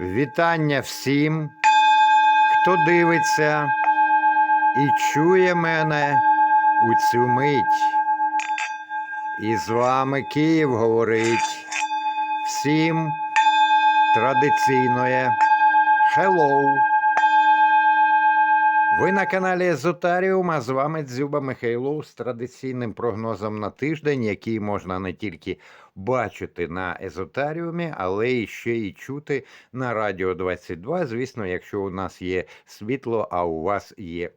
Вітання всім, хто дивиться і чує мене у цю мить. І з вами Київ говорить всім традиційноє Hello. Ви на каналі Езотаріум, а з вами Дзюба Михайло з традиційним прогнозом на тиждень, який можна не тільки бачити на Езотаріумі, але і ще й чути на Радіо 22. Звісно, якщо у нас є світло, а у вас є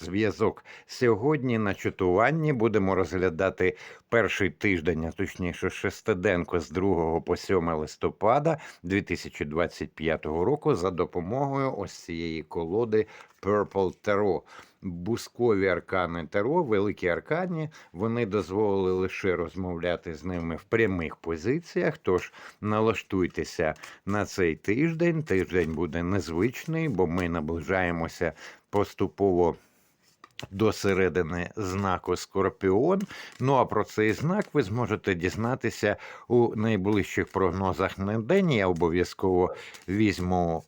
зв'язок. Сьогодні на чатуванні будемо розглядати перший тиждень, а точніше шестиденку з 2 по 7 листопада 2025 року за допомогою ось цієї колоди Purple Tarot. Бускові аркани Таро, великі аркані, вони дозволили лише розмовляти з ними в прямих позиціях. Тож налаштуйтеся на цей тиждень. Тиждень буде незвичний, бо ми наближаємося поступово. До середини знаку Скорпіон. Ну а про цей знак ви зможете дізнатися у найближчих прогнозах на день. Я обов'язково візьму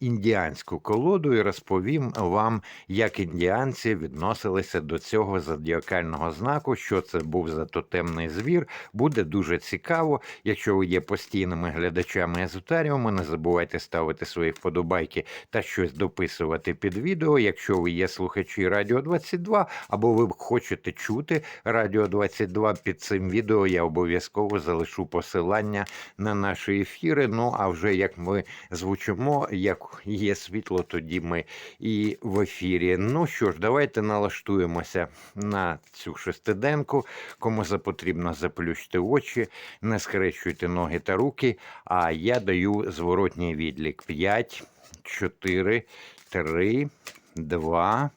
індіанську колоду і розповім вам, як індіанці відносилися до цього зодіакального знаку, що це був за тотемний звір. Буде дуже цікаво. Якщо ви є постійними глядачами езотаріуму, не забувайте ставити свої вподобайки та щось дописувати під відео. Якщо ви є слухачі Радіо 22, або ви хочете чути Радіо 22 під цим відео, я обов'язково залишу посилання на наші ефіри. Ну а вже як ми звучимо, як є світло, тоді ми і в ефірі. Ну що ж, давайте налаштуємося на цю шестиденку. Кому потрібно, заплющте очі, не скрещуйте ноги та руки. А я даю зворотній відлік: 5, 4, 3, 2,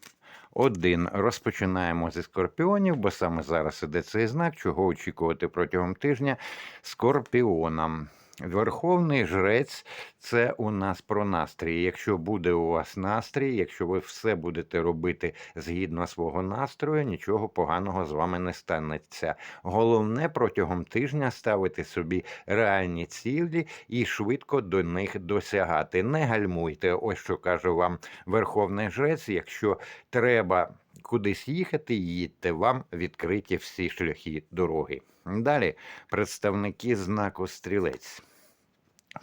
один. Розпочинаємо зі скорпіонів, бо саме зараз іде цей знак, чого очікувати протягом тижня скорпіонам. Верховний жрець це у нас про настрій. Якщо буде у вас настрій, якщо ви все будете робити згідно свого настрою, нічого поганого з вами не станеться. Головне протягом тижня ставити собі реальні цілі і швидко до них досягати. Не гальмуйте. Ось що каже вам Верховний жрець. Якщо треба кудись їхати, їдьте, вам відкриті всі шляхи дороги. Далі представники знаку стрілець.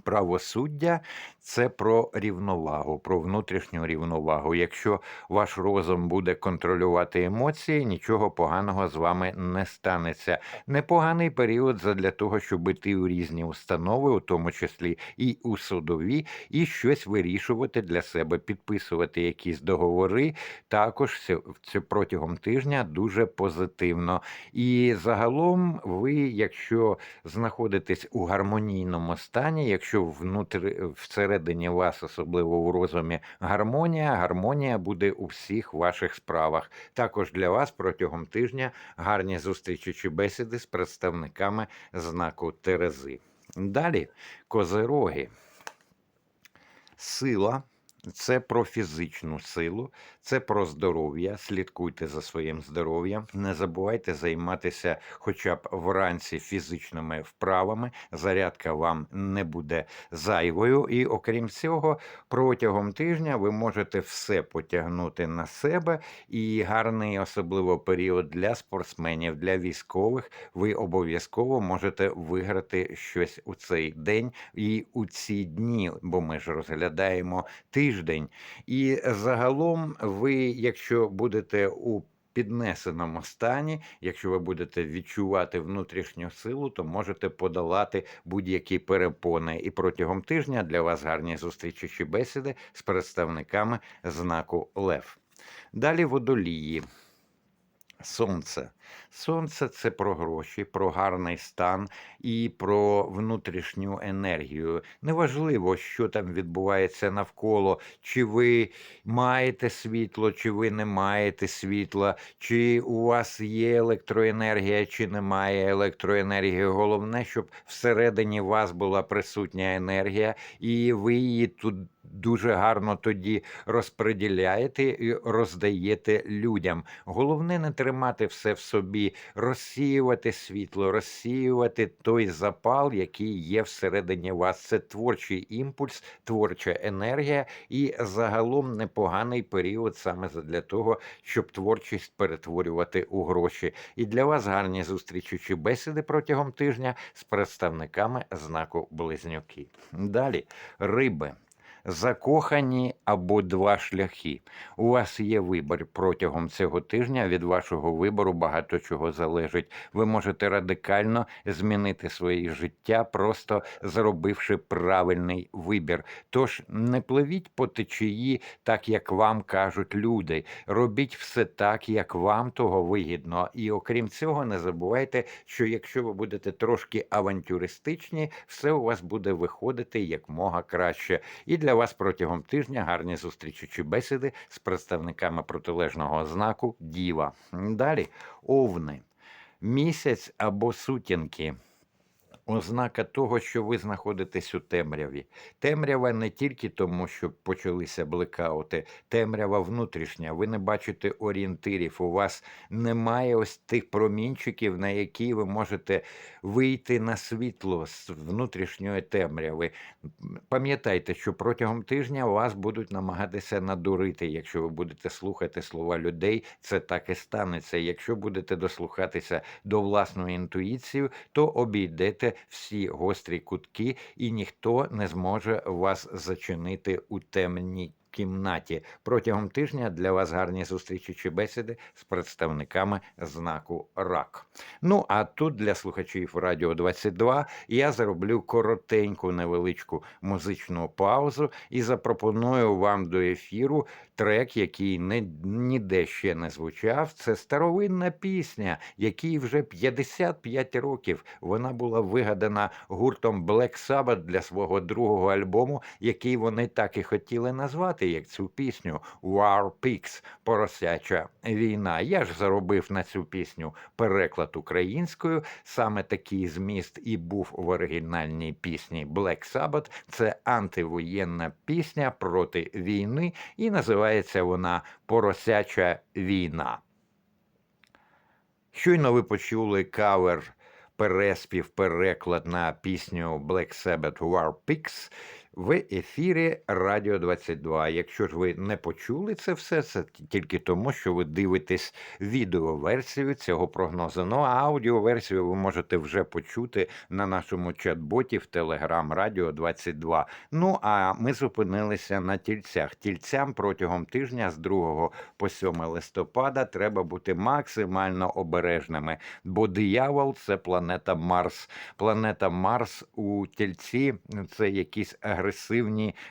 Правосуддя це про рівновагу, про внутрішню рівновагу. Якщо ваш розум буде контролювати емоції, нічого поганого з вами не станеться. Непоганий період для того, щоб іти у різні установи, у тому числі і у судові, і щось вирішувати для себе, підписувати якісь договори. Також протягом тижня дуже позитивно. І загалом, ви, якщо знаходитесь у гармонійному стані, якщо внутри всередині вас, особливо в розумі, гармонія, гармонія буде у всіх ваших справах. Також для вас протягом тижня гарні зустрічі чи бесіди з представниками знаку Терези. Далі козироги. Сила. Це про фізичну силу, це про здоров'я. Слідкуйте за своїм здоров'ям. Не забувайте займатися хоча б вранці фізичними вправами. Зарядка вам не буде зайвою. І окрім цього, протягом тижня ви можете все потягнути на себе. І гарний, особливо період для спортсменів, для військових. Ви обов'язково можете виграти щось у цей день і у ці дні, бо ми ж розглядаємо тиждень. І загалом, ви, якщо будете у піднесеному стані, якщо ви будете відчувати внутрішню силу, то можете подолати будь-які перепони. І протягом тижня для вас гарні зустрічі чи бесіди з представниками знаку Лев. Далі водолії. Сонце. Сонце це про гроші, про гарний стан і про внутрішню енергію. Неважливо, що там відбувається навколо, чи ви маєте світло, чи ви не маєте світла, чи у вас є електроенергія, чи немає електроенергії. Головне, щоб всередині вас була присутня енергія, і ви її тут дуже гарно тоді розподіляєте і роздаєте людям. Головне не тримати все в собі, розсіювати світло, розсіювати той запал, який є всередині вас. Це творчий імпульс, творча енергія і загалом непоганий період саме для того, щоб творчість перетворювати у гроші. І для вас гарні зустрічі чи бесіди протягом тижня з представниками знаку Близнюки. Далі риби. Закохані або два шляхи. У вас є вибір протягом цього тижня. Від вашого вибору багато чого залежить. Ви можете радикально змінити своє життя, просто зробивши правильний вибір. Тож не пливіть по течії, так як вам кажуть люди. Робіть все так, як вам того вигідно. І окрім цього, не забувайте, що якщо ви будете трошки авантюристичні, все у вас буде виходити якмога краще. І для вас протягом тижня гарні зустрічі чи бесіди з представниками протилежного знаку Діва. Далі овни. Місяць або сутінки. Ознака того, що ви знаходитесь у темряві. Темрява не тільки тому, що почалися блекаути, темрява внутрішня. Ви не бачите орієнтирів. У вас немає ось тих промінчиків, на які ви можете вийти на світло з внутрішньої темряви. Пам'ятайте, що протягом тижня вас будуть намагатися надурити. Якщо ви будете слухати слова людей, це так і станеться. Якщо будете дослухатися до власної інтуїції, то обійдете всі гострі кутки, і ніхто не зможе вас зачинити у темній кімнаті. Протягом тижня для вас гарні зустрічі чи бесіди з представниками знаку РАК. Ну а тут для слухачів Радіо 22 я зароблю коротеньку невеличку музичну паузу і запропоную вам до ефіру трек, який не, ніде ще не звучав. Це старовинна пісня, якій вже 55 років. Вона була вигадана гуртом Black Sabbath для свого другого альбому, який вони так і хотіли назвати, як цю пісню War Pigs Поросяча війна. Я ж заробив на цю пісню переклад українською. Саме такий зміст і був в оригінальній пісні Black Sabbath. Це антивоєнна пісня проти війни, і називається вона Поросяча війна. Щойно ви почули кавер, переспів, переклад на пісню Black Sabbath War Pigs в ефірі Радіо 22. Якщо ж ви не почули це все, це тільки тому, що ви дивитесь відеоверсію цього прогнозу. Ну а аудіоверсію ви можете вже почути на нашому чат-боті в Телеграм Радіо 22. Ну а ми зупинилися на тільцях. Тільцям протягом тижня з 2 по 7 листопада треба бути максимально обережними, бо диявол це планета Марс. Планета Марс у тільці це якісь агресивні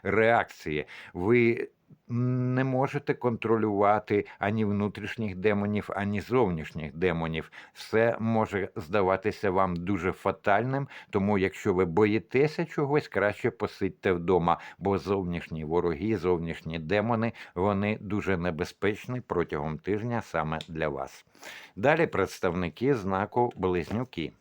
реакції. Ви не можете контролювати ані внутрішніх демонів, ані зовнішніх демонів. Все може здаватися вам дуже фатальним. Тому, якщо ви боїтеся чогось, краще посидьте вдома, бо зовнішні вороги, зовнішні демони вони дуже небезпечні протягом тижня саме для вас. Далі представники знаку Близнюки.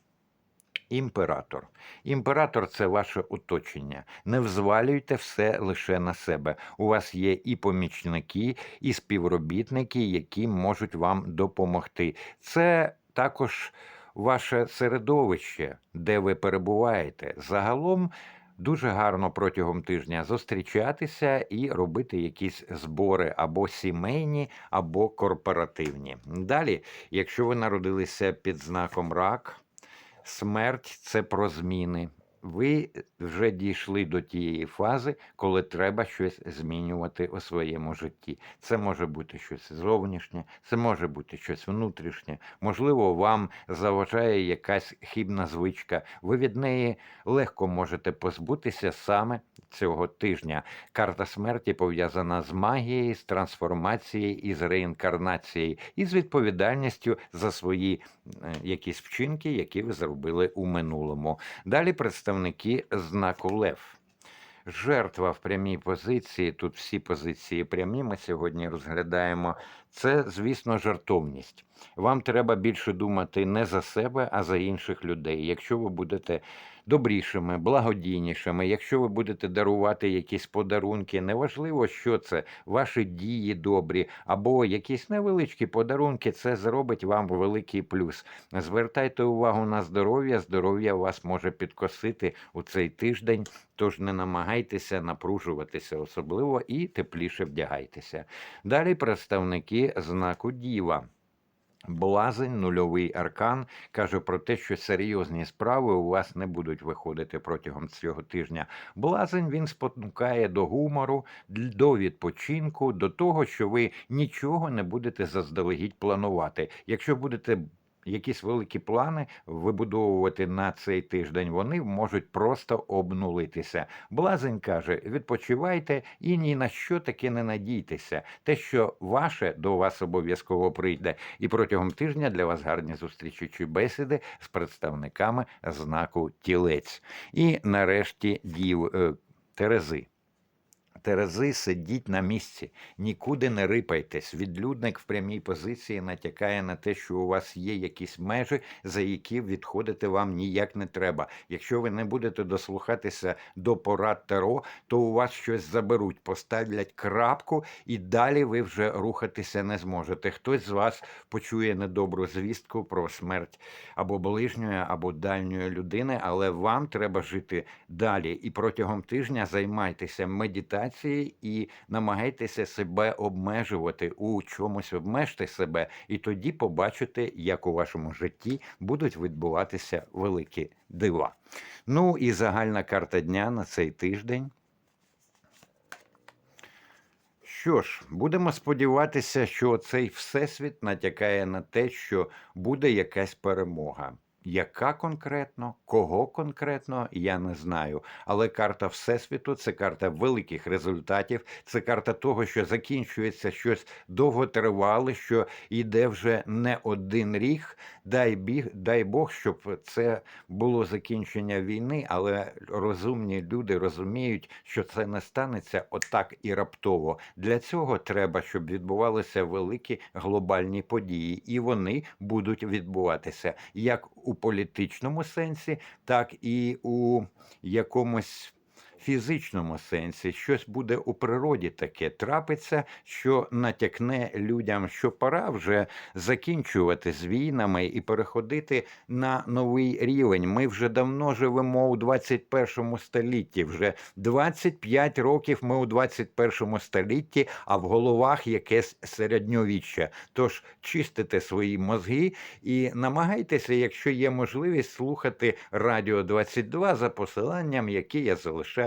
Імператор. Імператор це ваше оточення. Не взвалюйте все лише на себе. У вас є і помічники, і співробітники, які можуть вам допомогти. Це також ваше середовище, де ви перебуваєте. Загалом. Дуже гарно протягом тижня зустрічатися і робити якісь збори або сімейні, або корпоративні. Далі, якщо ви народилися під знаком рак, Смерть це про зміни. Ви вже дійшли до тієї фази, коли треба щось змінювати у своєму житті. Це може бути щось зовнішнє, це може бути щось внутрішнє. Можливо, вам заважає якась хібна звичка. Ви від неї легко можете позбутися саме цього тижня. Карта смерті пов'язана з магією, з трансформацією і з реінкарнацією, і з відповідальністю за свої е, якісь вчинки, які ви зробили у минулому. Далі представники знаку Лев. Жертва в прямій позиції, тут всі позиції прямі. Ми сьогодні розглядаємо. Це, звісно, жартовність. Вам треба більше думати не за себе, а за інших людей. Якщо ви будете добрішими, благодійнішими. Якщо ви будете дарувати якісь подарунки, неважливо, що це, ваші дії добрі, або якісь невеличкі подарунки, це зробить вам великий плюс. Звертайте увагу на здоров'я, здоров'я вас може підкосити у цей тиждень, тож не намагайтеся напружуватися особливо і тепліше вдягайтеся. Далі представники знаку Діва. Блазень, нульовий аркан, каже про те, що серйозні справи у вас не будуть виходити протягом цього тижня. Блазень він спонукає до гумору, до відпочинку, до того, що ви нічого не будете заздалегідь планувати. Якщо будете якісь великі плани вибудовувати на цей тиждень, вони можуть просто обнулитися. Блазень каже: відпочивайте і ні на що таки не надійтеся. Те, що ваше до вас обов'язково прийде, і протягом тижня для вас гарні зустрічі чи бесіди з представниками знаку тілець. І нарешті дів е, Терези. Терези сидіть на місці, нікуди не рипайтесь. Відлюдник в прямій позиції натякає на те, що у вас є якісь межі, за які відходити вам ніяк не треба. Якщо ви не будете дослухатися до порад Таро, то у вас щось заберуть, поставлять крапку, і далі ви вже рухатися не зможете. Хтось з вас почує недобру звістку про смерть або ближньої, або дальньої людини, але вам треба жити далі. І протягом тижня займайтеся медитацією і намагайтеся себе обмежувати у чомусь обмежте себе, і тоді побачите, як у вашому житті будуть відбуватися великі дива. Ну і загальна карта дня на цей тиждень. Що ж, будемо сподіватися, що цей всесвіт натякає на те, що буде якась перемога. Яка конкретно, кого конкретно, я не знаю. Але карта Всесвіту це карта великих результатів, це карта того, що закінчується щось довготривале, що йде вже не один рік. Дай біг, дай Бог, щоб це було закінчення війни, але розумні люди розуміють, що це не станеться отак і раптово. Для цього треба, щоб відбувалися великі глобальні події, і вони будуть відбуватися як у політичному сенсі, так і у якомусь. Фізичному сенсі щось буде у природі таке трапиться, що натякне людям, що пора вже закінчувати з війнами і переходити на новий рівень. Ми вже давно живемо у 21 столітті. Вже 25 років ми у 21 столітті, а в головах якесь середньовіччя. Тож чистите свої мозги і намагайтеся, якщо є можливість, слухати Радіо 22 за посиланням, яке я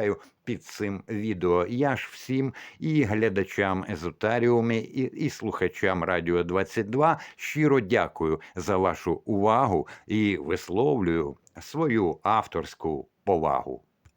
залишаю під цим відео. Я ж всім і глядачам езотаріумі, і, і слухачам Радіо 22 щиро дякую за вашу увагу і висловлюю свою авторську повагу.